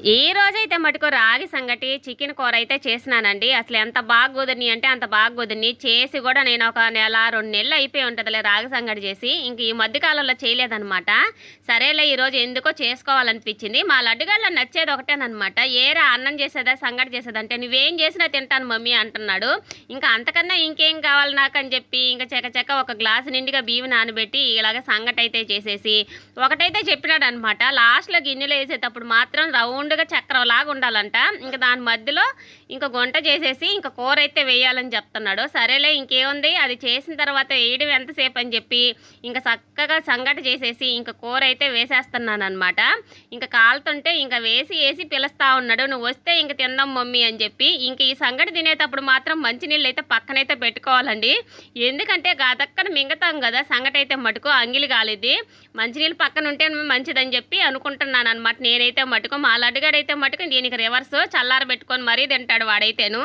ఈ రోజైతే మటుకు రాగి సంగటి చికెన్ కూర అయితే చేసినానండి అసలు ఎంత బాగా కుదిరిని అంటే అంత బాగా కుదిరిని చేసి కూడా నేను ఒక నెల రెండు నెలలు అయిపోయి ఉంటుందిలే రాగి సంగటి చేసి. ఇంక ఈ మధ్యకాలంలో చేయలేదనమాట సరేలే ఈరోజు ఎందుకో చేసుకోవాలనిపించింది. మా లడ్డుగాళ్ళ నచ్చేది ఒకటేనమాట ఏరా అన్నం చేసేదా సంగటి చేసేదంటే నువ్వేం చేసినా తింటాను మమ్మీ అంటున్నాడు. ఇంకా అంతకన్నా ఇంకేం కావాలి నాకు అని చెప్పి ఇంకా చెక్క ఒక గ్లాసు నిండుగా బియ్యం నానబెట్టి ఇలాగ సంగటి అయితే చేసేసి ఒకటైతే చెప్పినాడు అనమాట లాస్ట్లో గిన్నెలో వేసేటప్పుడు మాత్రం రౌండ్ రౌండ్గా చక్రం లాగా ఉండాలంట. ఇంకా దాని మధ్యలో ఇంకా గుంట చేసేసి ఇంకా కూర అయితే వేయాలని చెప్తున్నాడు. సరేలే ఇంకేముంది? అది చేసిన తర్వాత వేయడం ఎంతసేపు అని చెప్పి ఇంకా చక్కగా సంగటి చేసేసి ఇంకా కూర అయితే వేసేస్తున్నాను అనమాట ఇంకా కాలుతుంటే ఇంకా వేసి వేసి పిలుస్తా ఉన్నాడు. నువ్వు వస్తే ఇంక తిందాం మమ్మీ అని చెప్పి ఇంక ఈ సంగటి తినేటప్పుడు మాత్రం మంచినీళ్ళు అయితే పక్కనైతే పెట్టుకోవాలండి. ఎందుకంటే గదక్కన మింగతాం కదా సంగటి అయితే మటుకు అంగిలి కాలేది మంచినీళ్ళు పక్కన ఉంటే మంచిదని చెప్పి అనుకుంటున్నాను అనమాట నేనైతే మటుకు మాలాడి లడ్డుగాడైతే మటుకు దీనికి రివర్స్ చల్లారబెట్టుకొని మరీ తింటాడు వాడైతేను.